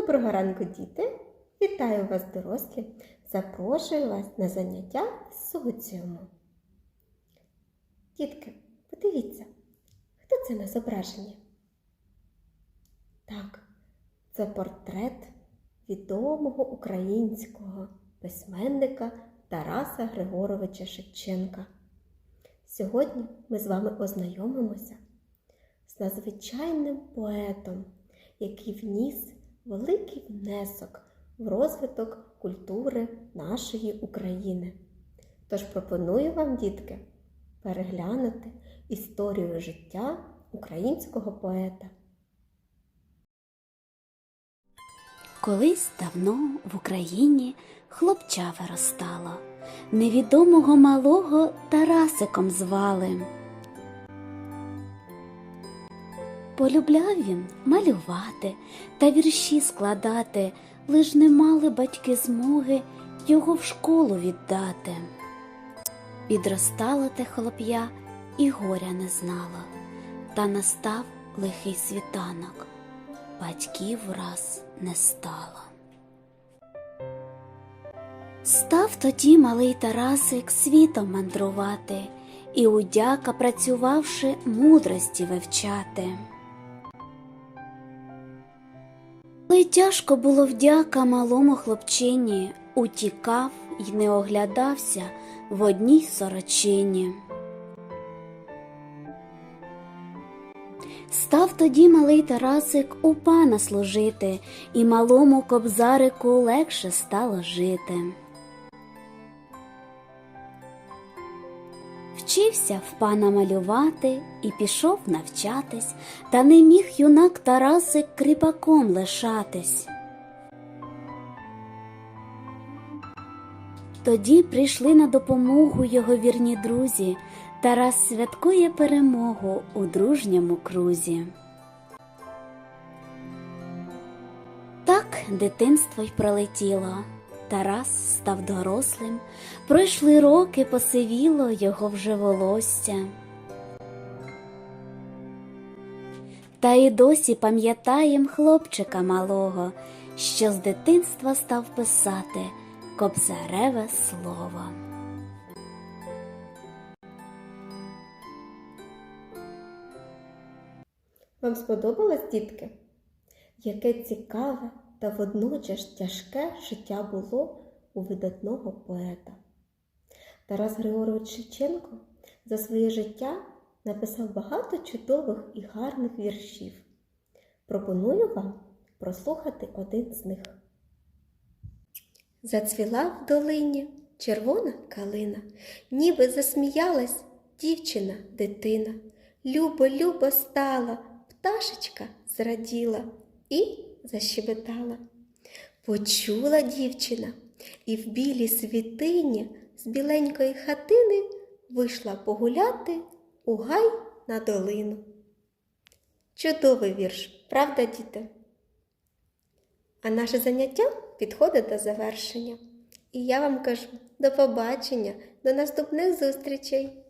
Доброго ранку, діти! Вітаю вас, дорослі! Запрошую вас на заняття з соціуму. Дітки, подивіться, хто це на зображенні? Так, це портрет відомого українського письменника Тараса Григоровича Шевченка. Сьогодні ми з вами ознайомимося з надзвичайним поетом, який вніс великий внесок в розвиток культури нашої України. Тож пропоную вам, дітки, переглянути історію життя українського поета. Колись давно в Україні хлопча виростало, невідомого малого Тарасиком звали. Полюбляв він малювати та вірші складати, лиш не мали батьки змоги його в школу віддати. Підростало те хлоп'я і горя не знало, та настав лихий світанок батьків враз не стало. Став тоді малий Тарасик світом мандрувати і удяка, працювавши, мудрості вивчати. Але тяжко було вдяка малому хлопчині, утікав й не оглядався в одній сорочині. Став тоді малий Тарасик у пана служити, і малому кобзарику легше стало жити. Вчився в пана малювати і пішов навчатись, та не міг юнак Тарасик кріпаком лишатись. Тоді прийшли на допомогу його вірні друзі. Тарас святкує перемогу у дружньому крузі. Так дитинство й пролетіло. Тарас став дорослим, пройшли роки, посивіло його вже волосся. Та й досі пам'ятаєм хлопчика малого, що з дитинства став писати кобзареве слово. Вам сподобалось, дітки? Яке цікаве та водночас тяжке життя було у видатного поета. Тарас Григорович Шевченко за своє життя написав багато чудових і гарних віршів. Пропоную вам прослухати один з них. Зацвіла в долині червона калина, ніби засміялась дівчина, дитина. Любо, любо стала, пташечка зраділа і защебетала. Почула дівчина і в білій світині з біленької хатини вийшла погуляти у гай на долину. Чудовий вірш, правда, діти? А наше заняття підходить до завершення. І я вам кажу до побачення, до наступних зустрічей!